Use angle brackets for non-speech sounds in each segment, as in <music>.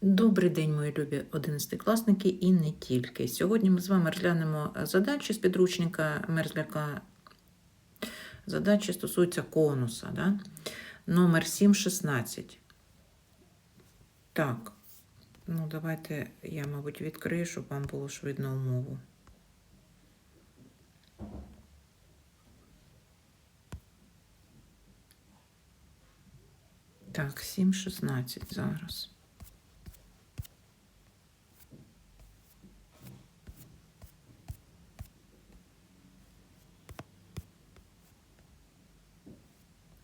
Добрий день, мої любі одинадцятикласники і не тільки. Сьогодні ми з вами розглянемо задачі з підручника Мерзляка. Задачі стосуються конуса, да? номер 716. Так, ну давайте я, мабуть, відкрию, щоб вам було ж видно умову. Так, 7.16 зараз.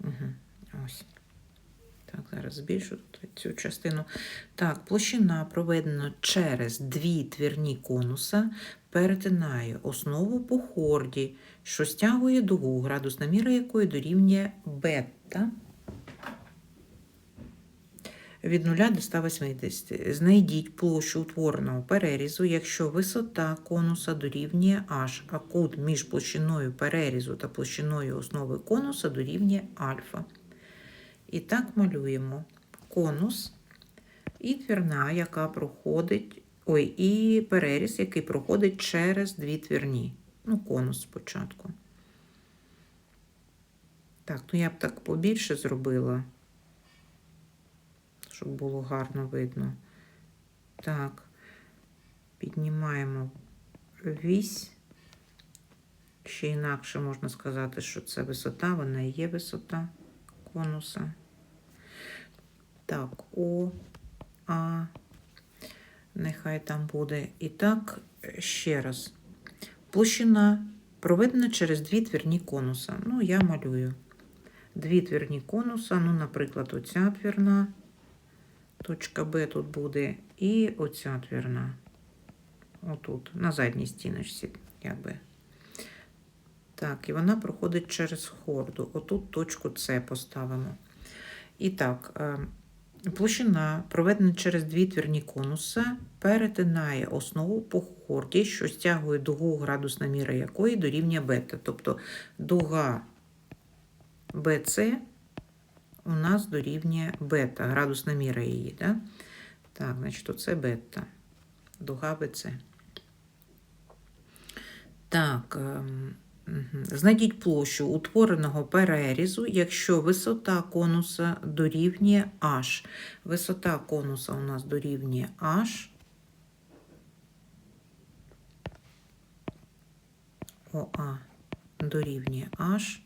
Угу, ось. Так, зараз збільшу цю частину. Так, площина проведена через дві твірні конуса, перетинає основу по хорді, що стягує дугу, градусна міра якої дорівнює бета від 0 до 180. Знайдіть площу утвореного перерізу, якщо висота конуса дорівнює h, а кут між площиною перерізу та площиною основи конуса дорівнює альфа. І так малюємо конус і твірна, яка проходить, ой, і переріз, який проходить через дві твірні. Ну, конус спочатку. Так, ну я б так побільше зробила щоб було гарно видно. Так, піднімаємо вісь. Ще інакше можна сказати, що це висота, вона і є висота конуса. Так, О, А, нехай там буде. І так, ще раз. Площина проведена через дві твірні конуса. Ну, я малюю. Дві твірні конуса, ну, наприклад, оця твірна. Точка Б тут буде і оця твірна. Отут, на задній стіночці, якби. Так, і вона проходить через хорду. Отут точку С поставимо. І так, площина, проведена через дві твірні конуса, перетинає основу по хорді, що стягує дугу, градусна міра якої дорівнює бета. Тобто дуга BC у нас дорівнює бета, градусна міра її. Да? Так, значить, оце бета. Дуга БЦ. Так, знайдіть площу утвореного перерізу, якщо висота конуса дорівнює H. Висота конуса у нас дорівнює H. ОА дорівнює H.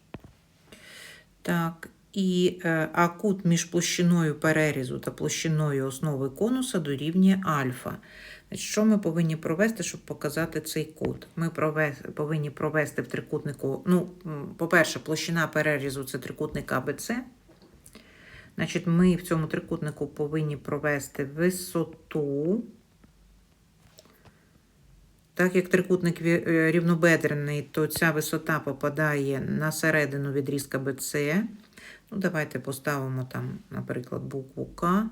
Так, і е, а кут між площиною перерізу та площиною основи конуса дорівнює альфа. Що ми повинні провести, щоб показати цей кут? Ми повинні провести в трикутнику, ну, по-перше, площина перерізу це трикутник АБЦ. Значить, Ми в цьому трикутнику повинні провести висоту. Так як трикутник е, рівнобедрений, то ця висота попадає на середину відрізка БЦ. Ну, давайте поставимо там, наприклад, букву К.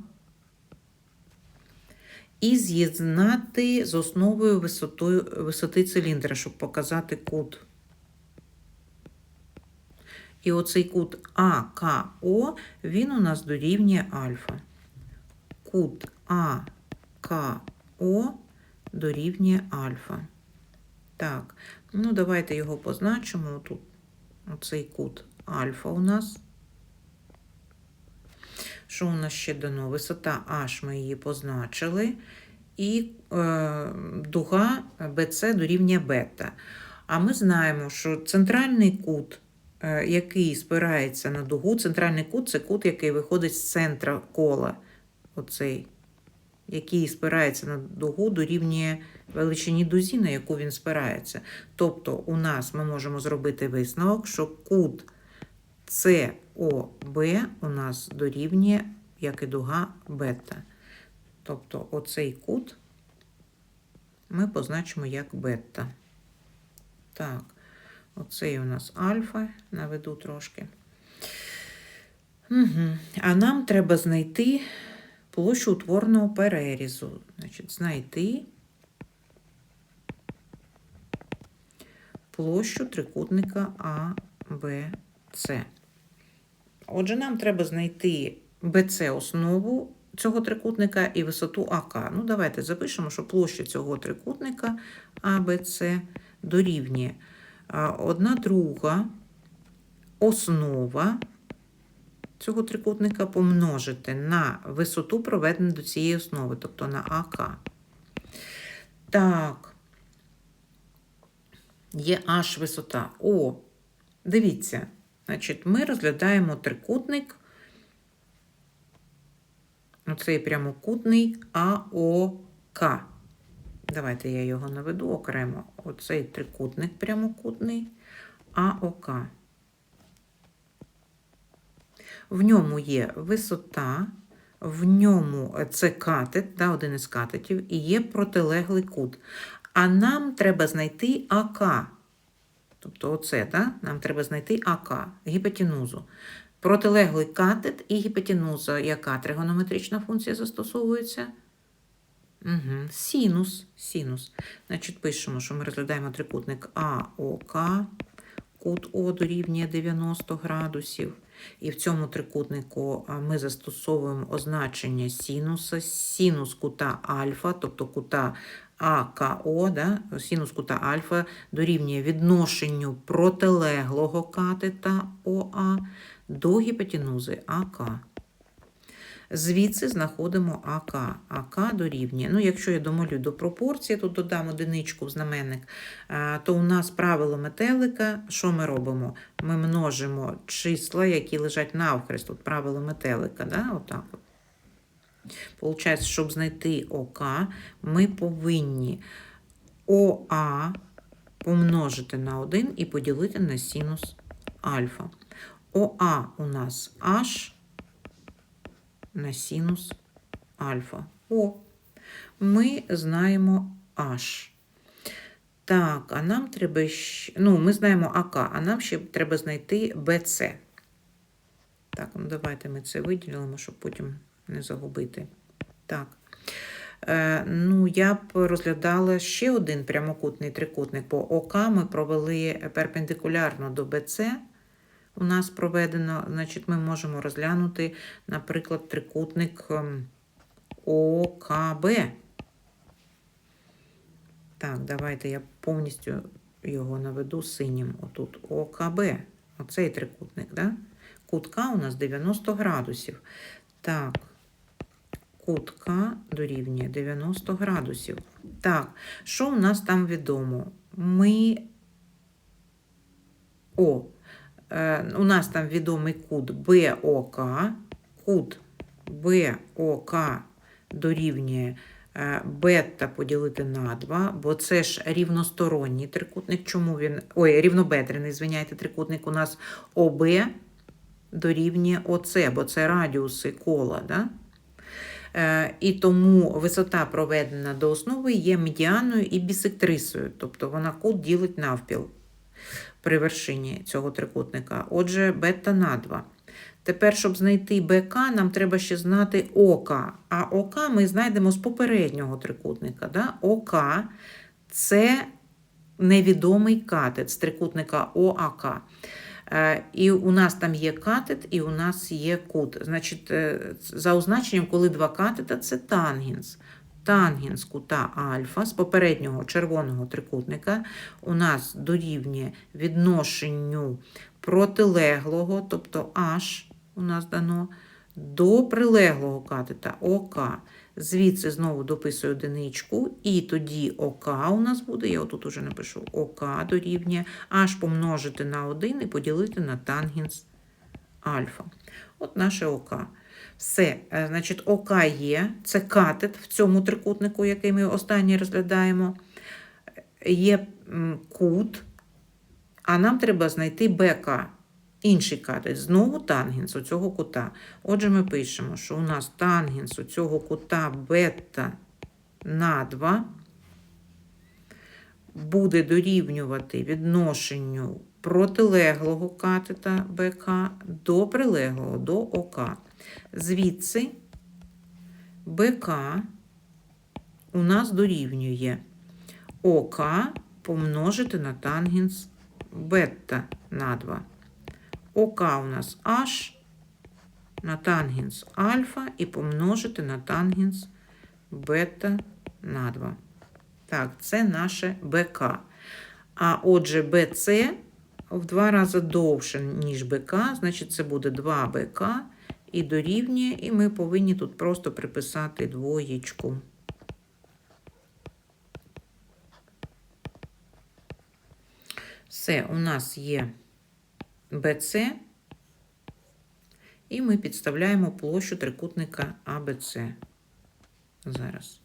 І з'єднати з основою висотою, висоти циліндра, щоб показати кут. І оцей кут АКО, він у нас дорівнює альфа. Кут АКО дорівнює альфа. Так, ну давайте його позначимо. Тут оцей кут альфа у нас. Що у нас ще дано? Висота H ми її позначили, і е, дуга BC дорівнює бета. А ми знаємо, що центральний кут, е, який спирається на дугу, центральний кут це кут, який виходить з центра кола, оцей, який спирається на дугу, дорівнює величині дузі, на яку він спирається. Тобто, у нас ми можемо зробити висновок, що кут СОБ у нас дорівнює, як і дуга бета. Тобто оцей кут ми позначимо як бета. Так, оцей у нас альфа, наведу трошки. Угу. А нам треба знайти площу утворного перерізу. Значить, знайти площу трикутника А, Б, С. Отже, нам треба знайти BC основу цього трикутника і висоту АК. Ну, давайте запишемо, що площа цього трикутника АБЦ дорівнює а, одна друга основа цього трикутника помножити на висоту, проведену до цієї основи, тобто на АК. Так. Є аж висота. О, дивіться, значить, ми розглядаємо трикутник. Оцей прямокутний АОК. Давайте я його наведу окремо. Оцей трикутник прямокутний АОК. В ньому є висота, в ньому це катет, да, один із катетів, і є протилеглий кут. А нам треба знайти АК. Тобто, оце, да? нам треба знайти АК, гіпотенузу. Протилеглий катет і гіпотенуза. Яка тригонометрична функція застосовується? Угу. Синус. Синус. Значить, пишемо, що ми розглядаємо трикутник АОК, кут О дорівнює 90 градусів. І в цьому трикутнику ми застосовуємо означення синуса, синус кута альфа, тобто кута АКО, да? синус кута альфа дорівнює відношенню протилеглого катета ОА до гіпотенузи АК. Звідси знаходимо АК. АК дорівнює. Ну, якщо я домолю до пропорції, тут додам одиничку в знаменник, то у нас правило метелика, що ми робимо? Ми множимо числа, які лежать навхрест. Тут правило метелика, да? отак от. Получається, щоб знайти ОК, ми повинні ОА помножити на 1 і поділити на синус альфа. ОА у нас H на синус альфа. О, ми знаємо H. Так, а нам треба. Ну, ми знаємо АК, а нам ще треба знайти БЦ. Так, ну давайте ми це виділимо, щоб потім не загубити. Так. Е, ну, я б розглядала ще один прямокутний трикутник. По ОК ми провели перпендикулярно до БЦ. У нас проведено, значить, ми можемо розглянути, наприклад, трикутник ем, ОКБ. Так, давайте я повністю його наведу синім. Отут ОКБ. Оцей трикутник, да? Кутка у нас 90 градусів. Так, кутка дорівнює 90 градусів. Так, що у нас там відомо? Ми. О, е, у нас там відомий кут БОК. Кут БОК дорівнює е, бета поділити на 2, бо це ж рівносторонній трикутник. Чому він. Ой, рівнобедрений, звиняйте, трикутник у нас ОБ дорівнює ОЦ, бо це радіуси кола. Да? Е, І тому висота проведена до основи є медіаною і бісектрисою, тобто вона кут ділить навпіл при вершині цього трикутника. Отже, бета на 2. Тепер, щоб знайти БК, нам треба ще знати ОК. А ОК ми знайдемо з попереднього трикутника. Да? ОК це невідомий катет трикутника ОАК. Е, І у нас там є катет, і у нас є кут. Значить, е, за означенням, коли два катета, це тангенс. Тангенс кута альфа з попереднього червоного трикутника у нас дорівнює відношенню протилеглого, тобто H у нас дано, до прилеглого катета ОК. Звідси знову дописую одиничку, і тоді ОК у нас буде, я отут уже напишу ОК дорівнює, аж помножити на 1 і поділити на тангенс альфа. От наше ОК. Все, е, значить, ОК є, це катет в цьому трикутнику, який ми останній розглядаємо. Є кут, а нам треба знайти БК. Інший катет, знову тангенс у цього кута. Отже, ми пишемо, що у нас тангенс у цього кута бета на 2 буде дорівнювати відношенню протилеглого катета БК до прилеглого до ОК. Звідси БК у нас дорівнює ОК помножити на тангенс бета на 2. ОК у нас H на тангенс альфа і помножити на тангенс бета на 2. Так, це наше БК. А отже, БЦ в два рази довше, ніж БК, значить, це буде 2 БК і дорівнює, і ми повинні тут просто приписати двоєчку. Все, у нас є БЦ, і ми підставляємо площу трикутника АБЦ. Зараз.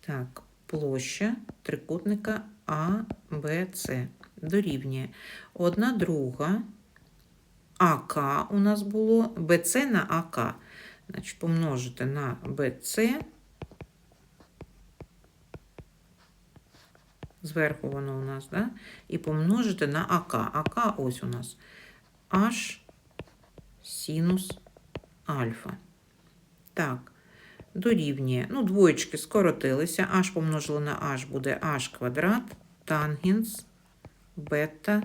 Так, площа трикутника АБЦ дорівнює. Одна друга АК у нас було БЦ на АК. Значить, помножити на БЦ. Зверху воно у нас, да? І помножити на АК. АК ось у нас H синус альфа. Так, дорівнює. Ну, двоєчки скоротилися. H помножили на H буде H квадрат, тангенс бета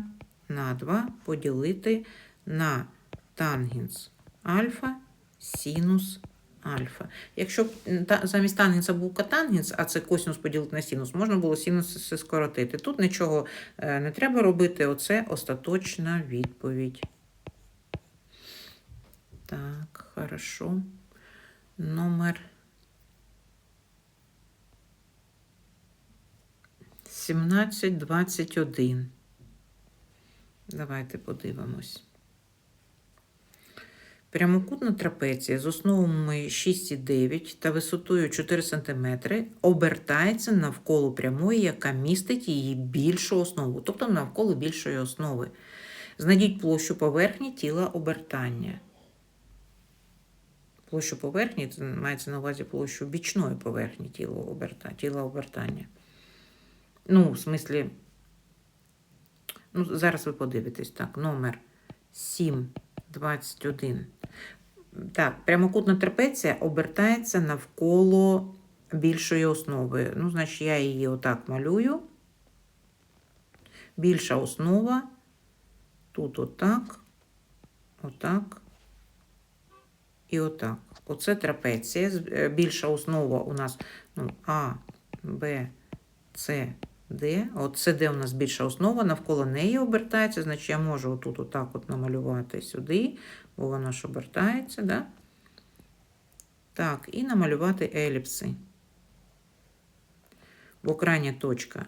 на 2 поділити на тангенс альфа синус альфа. Якщо б замість тангенса був котангенс, а це косинус поділити на синус, можна було синус скоротити. Тут нічого е, не треба робити, оце остаточна відповідь. Так, хорошо. Номер 1721. Давайте подивимось. Прямокутна трапеція з основами 6,9 та висотою 4 см обертається навколо прямої, яка містить її більшу основу, тобто навколо більшої основи. Знайдіть площу поверхні тіла обертання. Площу поверхні це мається на увазі площу бічної поверхні тіла, оберта, тіла обертання. Ну, в смислі, ну, зараз ви подивитесь, так, номер 721. Так, прямокутна трапеція обертається навколо більшої основи. Ну, значить, я її отак малюю. Більша основа. Тут отак, отак і отак. Оце трапеція. Е, Більша основа у нас ну, А, Б, С, Д. От це Д у нас більша основа, навколо неї обертається. Значить, я можу отут отак от намалювати сюди, бо воно ж обертається, да? Так, і намалювати еліпси. Бо крайня точка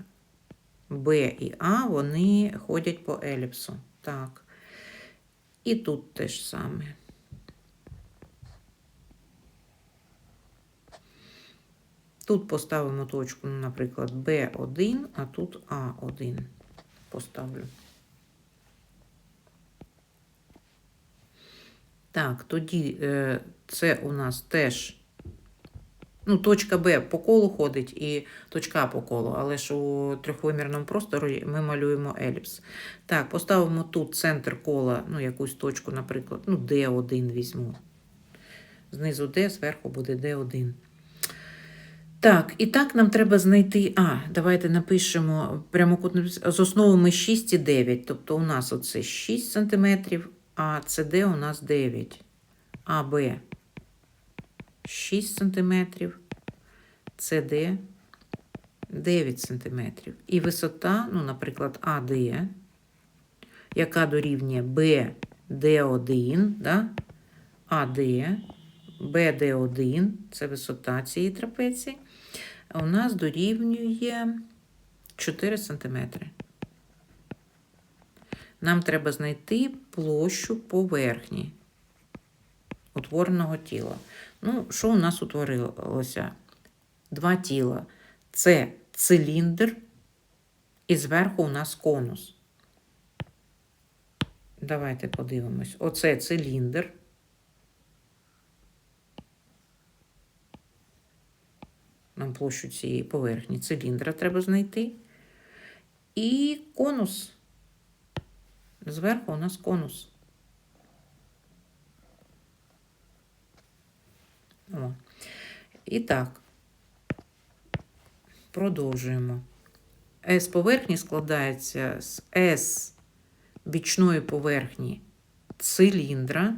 Б і А, вони ходять по еліпсу. Так. І тут те ж саме. Тут поставимо точку, наприклад, B1, а тут А1 поставлю. Так, тоді е, це у нас теж. Ну, точка Б по колу ходить і точка по колу, але ж у трьохвимірному просторі ми малюємо еліпс. Так, поставимо тут центр кола, ну, якусь точку, наприклад, ну, D1 візьму. Знизу D, зверху буде D1. Так, і так нам треба знайти. А, давайте напишемо прямокутну з основами 6 і 9. Тобто у нас оце 6 см, а СД у нас 9. АБ 6 см, СД 9 см. І висота, ну, наприклад, АД, яка дорівнює БД1, да? АД, БД1, це висота цієї трапеції, у нас дорівнює 4 см. Нам треба знайти площу поверхні утвореного тіла. Ну, що у нас утворилося? Два тіла. Це циліндр, і зверху у нас конус. Давайте подивимось. Оце циліндр. Нам площу цієї поверхні циліндра треба знайти. І конус. Зверху у нас конус. О. І так, продовжуємо. С поверхні складається з С бічної поверхні циліндра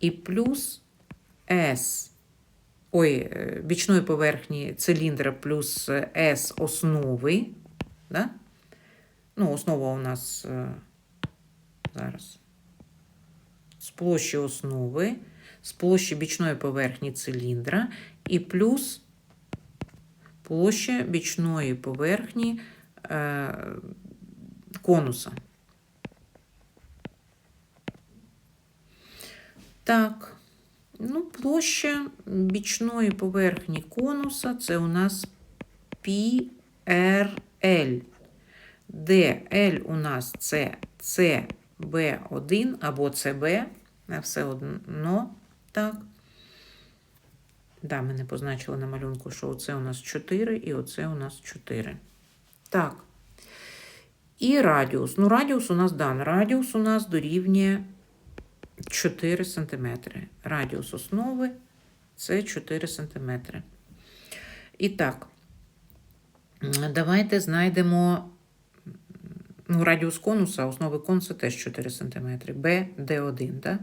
і плюс S. Ой, е, бічної поверхні циліндра плюс S основи. Да? Ну, основа у нас е, зараз з площі основи, з площі бічної поверхні циліндра і плюс площа бічної поверхні е, конуса. Так, ну, площа бічної поверхні конуса це у нас PRL, де у нас це CB1 або CB, все одно так. Да, ми не позначили на малюнку, що оце у нас 4 і оце у нас 4. Так. І радіус. Ну, радіус у нас дан. Радіус у нас дорівнює 4 см. Радіус основи це 4 см. І так, давайте знайдемо ну, радіус конуса, основи конуса теж 4 см. B, D1. Да?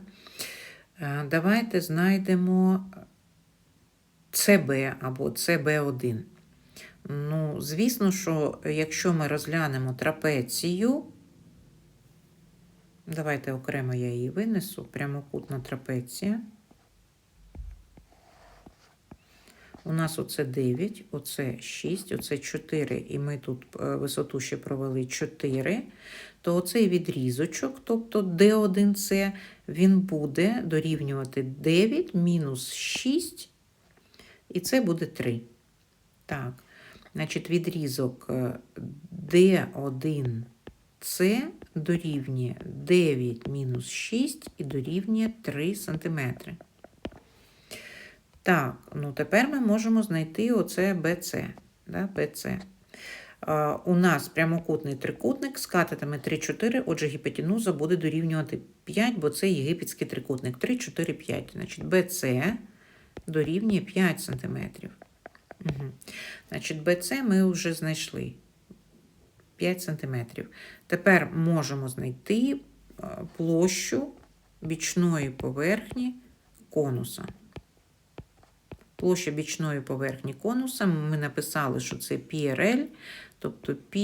Е, Давайте знайдемо CB або CB1. Ну, звісно, що якщо ми розглянемо трапецію, давайте окремо я її винесу, прямокутна трапеція. У нас оце 9, оце 6, оце 4, і ми тут е, висоту ще провели 4, то оцей відрізочок, тобто D1C, він буде дорівнювати 9 мінус 6, і це буде 3. Так, значить, відрізок е, D1C дорівнює 9 мінус 6 і дорівнює 3 см. Так, ну тепер ми можемо знайти оце BC. Да, BC. А, у нас прямокутний трикутник з катетами 3, 4, отже, гіпотенуза буде дорівнювати 5, бо це єгипетський трикутник. 3, 4, 5. Значить, BC дорівнює 5 см. Угу. Значить, BC ми вже знайшли 5 см. Тепер можемо знайти площу бічної поверхні конуса. Площа бічної поверхні конуса. Ми написали, що це PRL, тобто π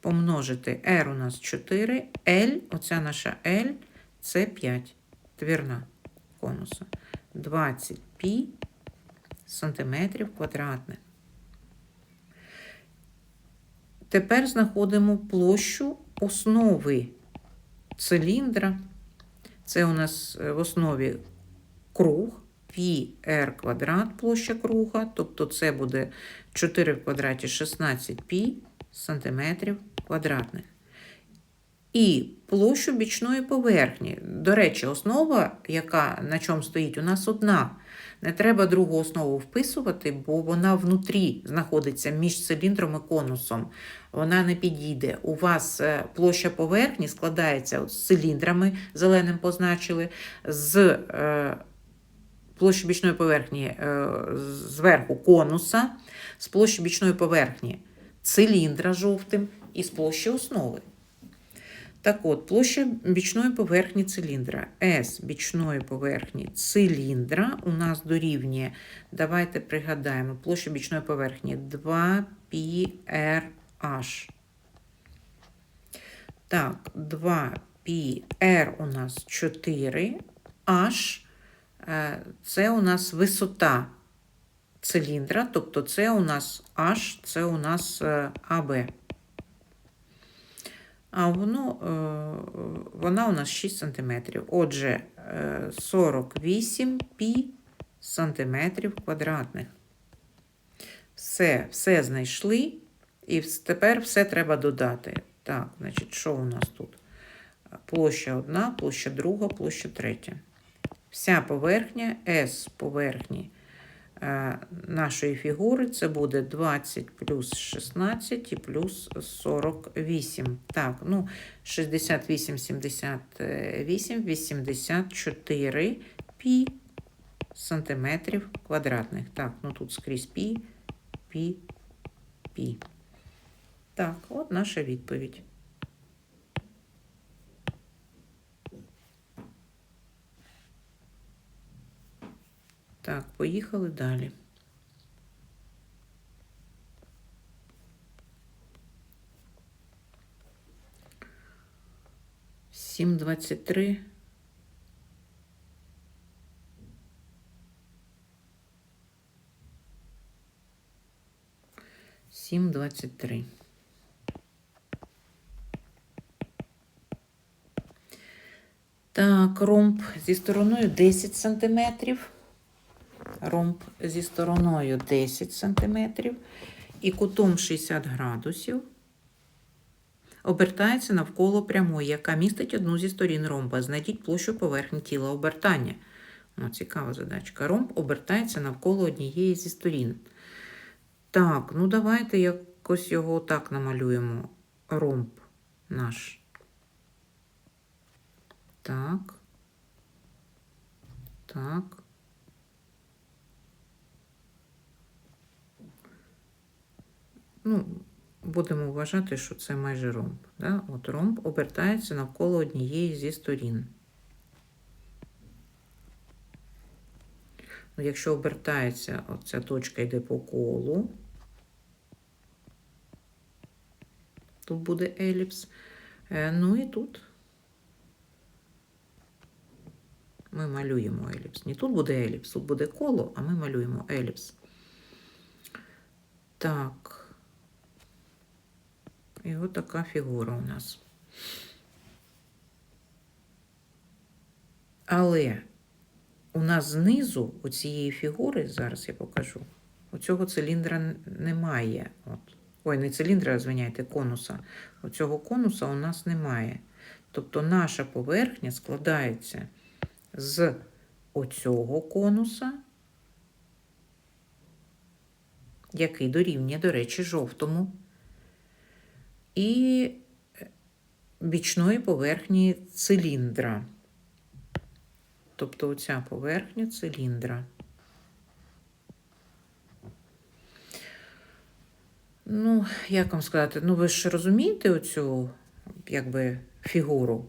помножити R у нас 4, L, оця наша L, це 5, твірна конуса. 20 π сантиметрів квадратних. Тепер знаходимо площу основи циліндра. Це у нас в основі круг πr квадрат площа круга, тобто це буде 4 в квадраті 16 π сантиметрів квадратних. І площу бічної поверхні. До речі, основа, яка на чому стоїть, у нас одна. Не треба другу основу вписувати, бо вона внутрі знаходиться між циліндром і конусом. Вона не підійде. У вас е, площа поверхні складається з циліндрами, зеленим позначили, з е, площі бічної поверхні е, зверху конуса, з площі бічної поверхні циліндра жовтим і з площі основи. Так от, площа бічної поверхні циліндра S бічної поверхні циліндра у нас дорівнює, давайте пригадаємо, площа бічної поверхні 2πRH. Так, 2πR у нас 4, H е, це у нас висота циліндра, тобто це у нас H, це у нас АБ. А воно, е, вона у нас 6 см. Отже, 48 е, пі сантиметрів квадратних. Все, все знайшли. І тепер все треба додати. Так, значить, що у нас тут? Площа одна, площа друга, площа третя. Вся поверхня S поверхні нашої фігури це буде 20 плюс 16 і плюс 48. Так, ну, 68, 78, 84 пі сантиметрів квадратних. Так, ну тут скрізь пі, пі, пі. Так, от наша відповідь. Так, поїхали далі. Сім двадцять три. Сім двадцять три. Так, ромб зі стороною 10 сантиметрів. Ромб зі стороною 10 сантиметрів і кутом 60 градусів обертається навколо прямої, яка містить одну зі сторін ромба. Знайдіть площу поверхні тіла обертання. Ну, цікава задачка. Ромб обертається навколо однієї зі сторін. Так, ну давайте якось його так намалюємо. Ромб наш. Так. Так. Ну, будемо вважати, що це майже ромб. Да? От ромб обертається навколо однієї зі сторін. Ну, якщо обертається, оця точка йде по колу, тут буде еліпс. Е, Ну і тут ми малюємо еліпс. Не тут буде еліпс, тут буде коло, а ми малюємо еліпс. Так. І от така фігура у нас. Але у нас знизу у цієї фігури, зараз я покажу, у цього циліндра немає. От. Ой, не циліндра, звиняйте, конуса. Оцього конуса у нас немає. Тобто наша поверхня складається з оцього конуса, який дорівнює, до речі, жовтому, і бічної поверхні циліндра. Тобто оця поверхня циліндра. Ну, як вам сказати, ну ви ж розумієте оцю якби фігуру?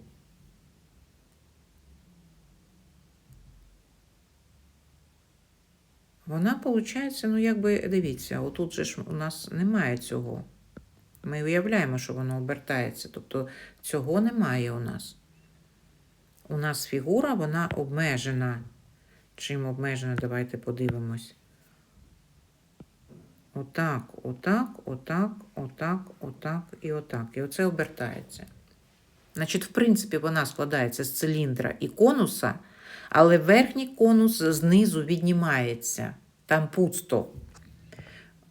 Вона, виходить, ну, якби, дивіться, отут же ж у нас немає цього. Ми уявляємо, що воно обертається. Тобто цього немає у нас. У нас фігура, вона обмежена. Чим обмежена, давайте подивимось. Отак, отак, отак, отак, отак і отак. І оце обертається. Значить, в принципі, вона складається з циліндра і конуса, але верхній конус знизу віднімається. Там пусто.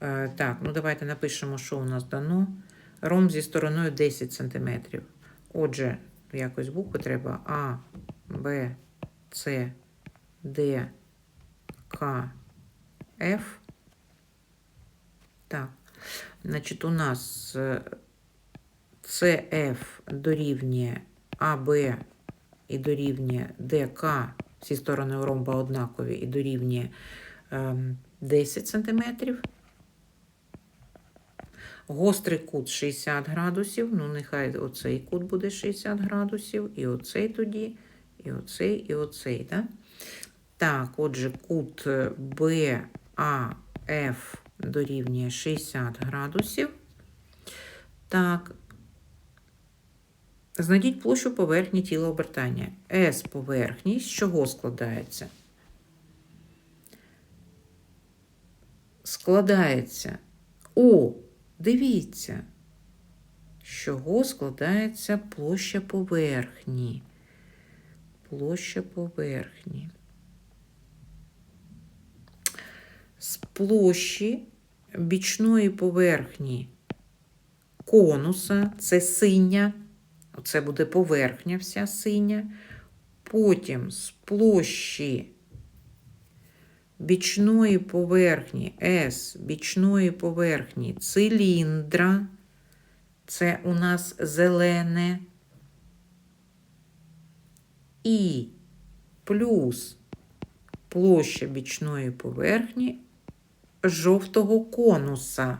Е, так, ну давайте напишемо, що у нас дано. Ром зі стороною 10 см. Отже, якось букви треба А, Б, С, Д, К, Ф. Так, значить, у нас CF дорівнює АБ і дорівнює ДК, всі сторони ромба однакові, і дорівнює 10 см. Гострий кут 60 градусів. Ну, нехай оцей кут буде 60 градусів, і оцей тоді, і оцей, і оцей. Так, так отже, кут БАФ дорівнює 60 градусів. Так, знайдіть площу поверхні тіла обертання. С поверхні з чого складається? Складається О, дивіться, з чого складається площа поверхні. Площа поверхні. З площі бічної поверхні конуса, це синя, це буде поверхня вся синя. Потім з площі бічної поверхні С, бічної поверхні циліндра, це у нас зелене, і плюс площа бічної поверхні жовтого конуса.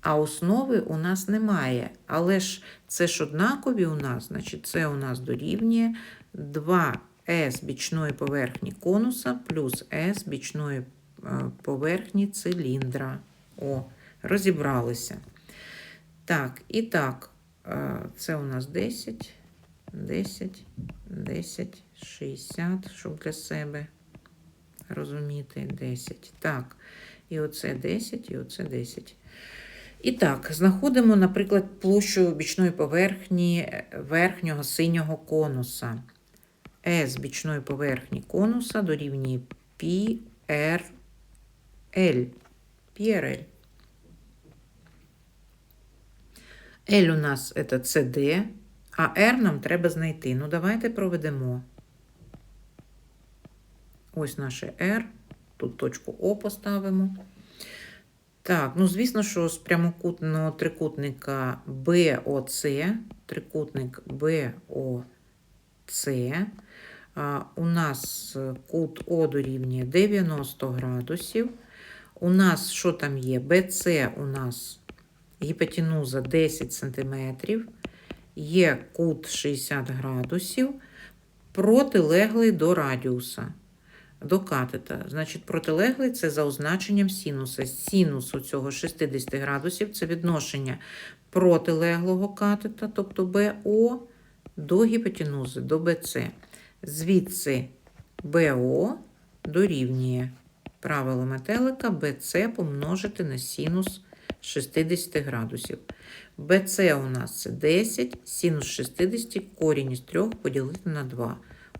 А основи у нас немає. Але ж це ж однакові у нас, значить, це у нас дорівнює 2 S бічної поверхні конуса плюс S бічної е, поверхні циліндра. О, розібралися. Так, і так, е, це у нас 10, 10, 10, 60, щоб для себе розуміти 10. Так, і оце 10, і оце 10. І так, знаходимо, наприклад, площу бічної поверхні е, верхнього синього конуса. S бічної поверхні конуса дорівнює PRL. PRL. L у нас це CD, а R нам треба знайти. Ну, давайте проведемо. Ось наше R. Тут точку О поставимо. Так, ну звісно, що з прямокутного трикутника BOC, трикутник BOC, а, у нас кут О дорівнює 90 градусів. У нас що там є? BC у нас гіпотенуза 10 см, є кут 60 градусів, протилеглий до радіуса до катета. Значить, протилеглий це за означенням синуса. Синус у цього 60 градусів це відношення протилеглого катета, тобто БО, до гіпотенузи, до БЦ. Звідси БО дорівнює правило метелика БЦ помножити на синус 60 градусів. БЦ у нас це 10, синус 60, корінь із 3 поділити на 2.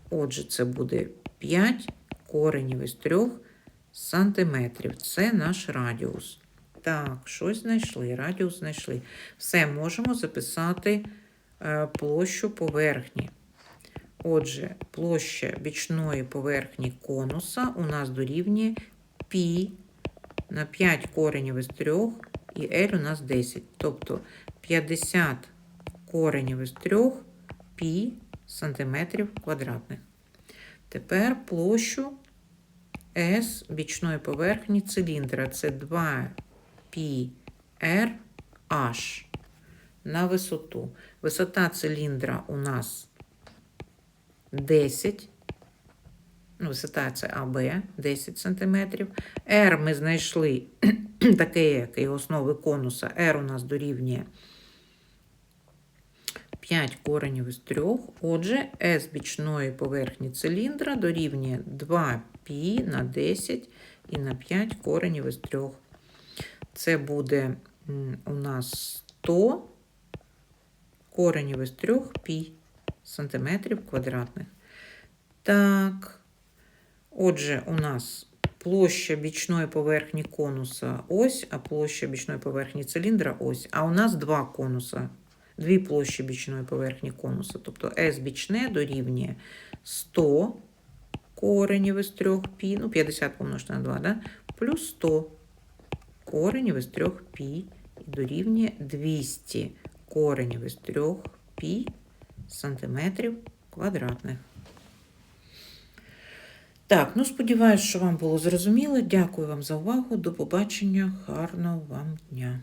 Отже, це буде 5 коренів із 3 сантиметрів. Це наш радіус. Так, щось знайшли, радіус знайшли. Все, можемо записати площу поверхні. Отже, площа бічної поверхні конуса у нас дорівнює π на 5 коренів із 3 і L у нас 10. Тобто 50 коренів із 3 π сантиметрів квадратних. Тепер площу S бічної поверхні циліндра. Це 2πrh на висоту. Висота циліндра у нас 10. Ну, висота це АБ 10 см. R ми знайшли <clears throat> таке, як і основи конуса. R у нас дорівнює 5 коренів із 3. Отже, S бічної поверхні циліндра дорівнює 2π на 10 і на 5 коренів із 3. Це буде у нас 100 коренів із 3 пі сантиметрів квадратних. Так, отже, у нас площа бічної поверхні конуса ось, а площа бічної поверхні циліндра ось. А у нас два конуса, дві площі бічної поверхні конуса. Тобто S бічне дорівнює 100 коренів із 3 пі, ну, 50 помножити на 2, да? плюс 100 коренів із 3 пі дорівнює 200 коренів із 3 пі сантиметрів квадратних. Так, ну сподіваюся, що вам було зрозуміло. Дякую вам за увагу. До побачення. Гарного вам дня!